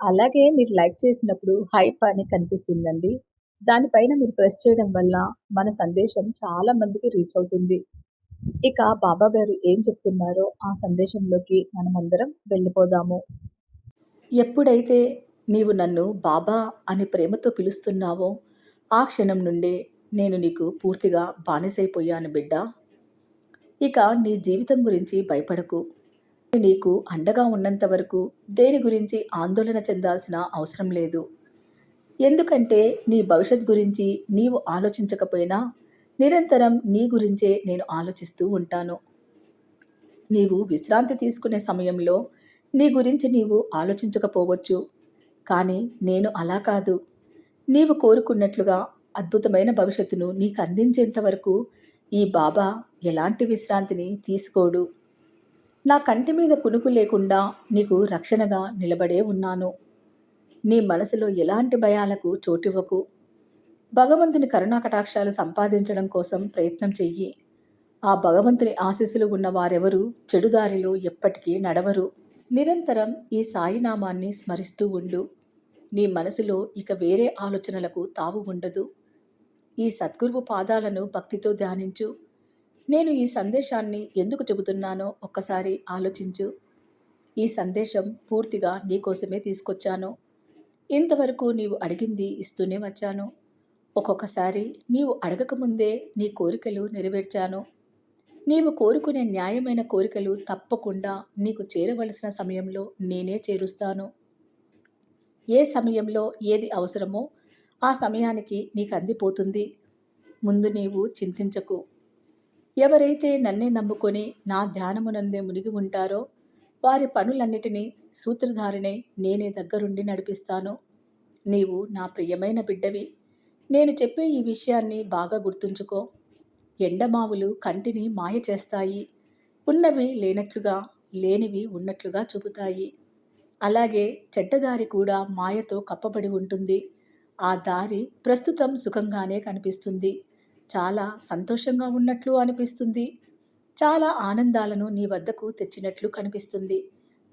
అలాగే మీరు లైక్ చేసినప్పుడు హైప్ అని కనిపిస్తుందండి. దానిపైన మీరు ప్రెస్ చేయడం వల్ల మన సందేశం చాలా మందికి రీచ్ అవుతుంది. ఇక బాబా గారు ఏం చెప్తున్నారో ఆ సందేశంలోకి మనమందరం వెళ్ళిపోదాము. ఎప్పుడైతే నీవు నన్ను బాబా అనే ప్రేమతో పిలుస్తున్నావో ఆ క్షణం నుండే నేను నీకు పూర్తిగా బానిసైపోయాను బిడ్డ. ఇక నీ జీవితం గురించి భయపడకు. నీకు అండగా ఉన్నంత వరకు దేని గురించి ఆందోళన చెందాల్సిన అవసరం లేదు. ఎందుకంటే నీ భవిష్యత్ గురించి నీవు ఆలోచించకపోయినా నిరంతరం నీ గురించే నేను ఆలోచిస్తూ ఉంటాను. నీవు విశ్రాంతి తీసుకునే సమయంలో నీ గురించి నీవు ఆలోచించకపోవచ్చు. కానీ నేను అలా కాదు. నీవు కోరుకున్నట్లుగా అద్భుతమైన భవిష్యత్తును నీకు అందించేంత వరకు ఈ బాబా ఎలాంటి విశ్రాంతిని తీసుకోడు. నా కంటి మీద కునుకు లేకుండా నీకు రక్షణగా నిలబడే ఉన్నాను. నీ మనసులో ఎలాంటి భయాలకు చోటివ్వకు. భగవంతుని కరుణాకటాక్షాలు సంపాదించడం కోసం ప్రయత్నం చెయ్యి. ఆ భగవంతుని ఆశీస్సులు ఉన్న వారెవరూ చెడుదారిలో ఎప్పటికీ నడవరు. నిరంతరం ఈ సాయినామాన్ని స్మరిస్తూ ఉండు. నీ మనసులో ఇక వేరే ఆలోచనలకు తావు ఉండదు. ఈ సద్గురువు పాదాలను భక్తితో ధ్యానించు. నేను ఈ సందేశాన్ని ఎందుకు చెబుతున్నానో ఒక్కసారి ఆలోచించు. ఈ సందేశం పూర్తిగా నీకోసమే తీసుకొచ్చాను. ఇంతవరకు నీవు అడిగింది ఇస్తూనే వచ్చాను. ఒక్కొక్కసారి నీవు అడగకముందే నీ కోరికలు నెరవేర్చాను. నీవు కోరుకునే న్యాయమైన కోరికలు తప్పకుండా నీకు చేరవలసిన సమయంలో నేనే చేరుస్తాను. ఏ సమయంలో ఏది అవసరమో ఆ సమయానికి నీకు అందిపోతుంది. ముందు నీవు చింతించకు. ఎవరైతే నన్నే నమ్ముకొని నా ధ్యానమునందే మునిగి ఉంటారో వారి పనులన్నిటినీ సూత్రధారినే నేనే దగ్గరుండి నడిపిస్తాను. నీవు నా ప్రియమైన బిడ్డవి. నేను చెప్పే ఈ విషయాన్ని బాగా గుర్తుంచుకో. ఎండమావులు కంటిని మాయ చేస్తాయి. ఉన్నవి లేనట్లుగా లేనివి ఉన్నట్లుగా చూపుతాయి. అలాగే చెడ్డదారి కూడా మాయతో కప్పబడి ఉంటుంది. ఆ దారి ప్రస్తుతం సుఖంగానే కనిపిస్తుంది. చాలా సంతోషంగా ఉన్నట్లు అనిపిస్తుంది. చాలా ఆనందాలను నీ వద్దకు తెచ్చినట్లు కనిపిస్తుంది.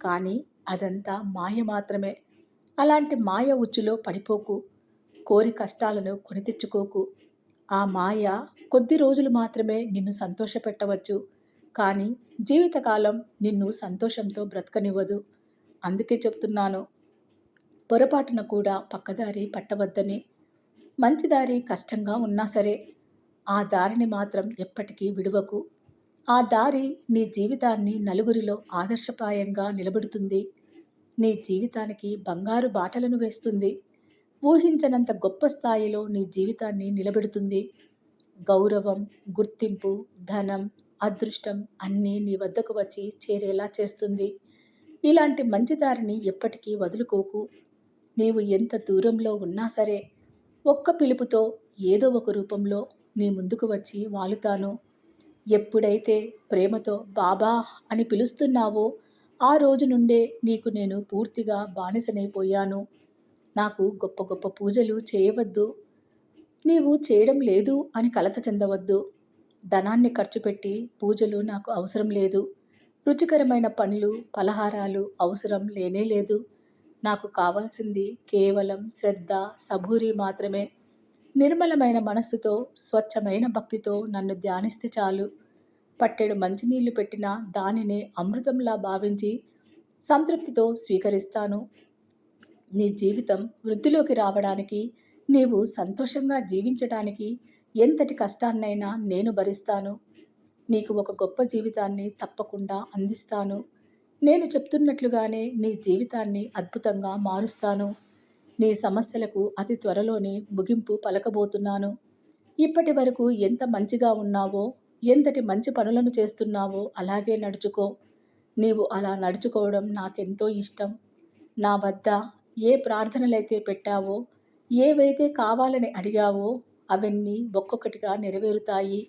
కానీ అదంతా మాయ మాత్రమే. అలాంటి మాయ ఉచ్చులో పడిపోకు. కోరి కష్టాలను కొని తెచ్చుకోకు ఆ మాయ కొద్ది రోజులు మాత్రమే నిన్ను సంతోషపెట్టవచ్చు. కానీ జీవితకాలం నిన్ను సంతోషంతో బ్రతకనివ్వదు. అందుకే చెప్తున్నాను. పొరపాటున కూడా పక్కదారి పట్టవద్దని. మంచిదారి కష్టంగా ఉన్నా సరే ఆ దారిని మాత్రం ఎప్పటికీ విడువకు. ఆ దారి నీ జీవితాన్ని నలుగురిలో ఆదర్శప్రాయంగా నిలబెడుతుంది. నీ జీవితానికి బంగారు బాటలను వేస్తుంది. ఊహించనంత గొప్ప స్థాయిలో నీ జీవితాన్ని నిలబెడుతుంది. గౌరవం గుర్తింపు ధనం అదృష్టం అన్నీ నీ వద్దకు వచ్చి చేరేలా చేస్తుంది. ఇలాంటి మంచి దారిని ఎప్పటికీ వదులుకోకు. నీవు ఎంత దూరంలో ఉన్నా సరే ఒక్క పిలుపుతో ఏదో ఒక రూపంలో నీ ముందుకు వచ్చి వాలుతాను ఎప్పుడైతే ప్రేమతో బాబా అని పిలుస్తున్నావో ఆ రోజు నుండే నీకు నేను పూర్తిగా బానిసనైపోయాను. నాకు గొప్ప గొప్ప పూజలు చేయవద్దు. నీవు చేయడం లేదు అని కలత చెందవద్దు. ధనాన్ని ఖర్చు పెట్టి పూజలు నాకు అవసరం లేదు. రుచికరమైన పండ్లు పలహారాలు అవసరం లేనే లేదు. నాకు కావాల్సింది కేవలం శ్రద్ధ సబూరి మాత్రమే. నిర్మలమైన మనస్సుతో స్వచ్ఛమైన భక్తితో నన్ను ధ్యానిస్తే చాలు. పట్టెడు మంచినీళ్ళు పెట్టిన దానిని అమృతంలా భావించి సంతృప్తితో స్వీకరిస్తాను. నీ జీవితం వృద్ధిలోకి రావడానికి నీవు సంతోషంగా జీవించడానికి ఎంతటి కష్టాన్నైనా నేను భరిస్తాను. నీకు ఒక గొప్ప జీవితాన్ని తప్పకుండా అందిస్తాను. నేను చెప్తున్నట్లుగానే నీ జీవితాన్ని అద్భుతంగా మారుస్తాను. నీ సమస్యలకు అతి త్వరలోనే ముగింపు పలకబోతున్నాను. ఇప్పటి వరకు ఎంత మంచిగా ఉన్నావో ఎంతటి మంచి పనులను చేస్తున్నావో అలాగే నడుచుకో. నీవు అలా నడుచుకోవడం నాకెంతో ఇష్టం. నా వద్ద ఏ ప్రార్థనలైతే పెట్టావో ఏవైతే కావాలని అడిగావో అవన్నీ ఒక్కొక్కటిగా నెరవేరుతాయి.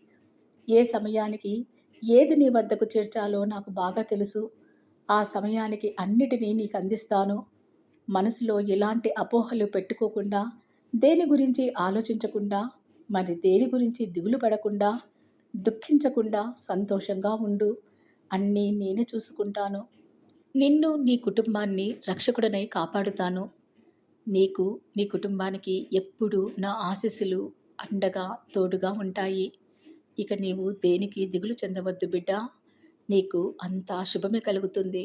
ఏ సమయానికి ఏది నీ వద్దకు చేర్చాలో నాకు బాగా తెలుసు. ఆ సమయానికి అన్నిటినీ నీకు అందిస్తాను. మనసులో ఎలాంటి అపోహలు పెట్టుకోకుండా దేని గురించి ఆలోచించకుండా మరి దేని గురించి దిగులు పడకుండా దుఃఖించకుండా సంతోషంగా ఉండు. అన్నీ నేనే చూసుకుంటాను. నిన్ను నీ కుటుంబాన్ని రక్షకుడనై కాపాడుతాను. నీకు నీ కుటుంబానికి ఎప్పుడూ నా ఆశీస్సులు అండగా తోడుగా ఉంటాయి. ఇక నీవు దేనికి దిగులు చెందవద్దు బిడ్డ. నీకు అంతా శుభమే కలుగుతుంది.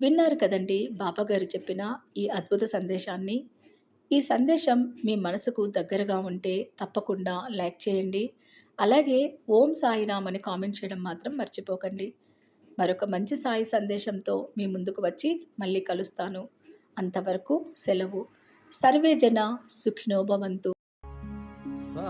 విన్నారు కదండి బాబాగారు చెప్పిన ఈ అద్భుత సందేశాన్ని. ఈ సందేశం మీ మనసుకు దగ్గరగా ఉంటే తప్పకుండా లైక్ చేయండి. అలాగే ఓం సాయిరామ్ అని కామెంట్ చేయడం మాత్రం మర్చిపోకండి. మరొక మంచి సాయి సందేశంతో మీ ముందుకు వచ్చి మళ్ళీ కలుస్తాను. అంతవరకు సెలవు. సర్వే జన సుఖినోభవంతు సా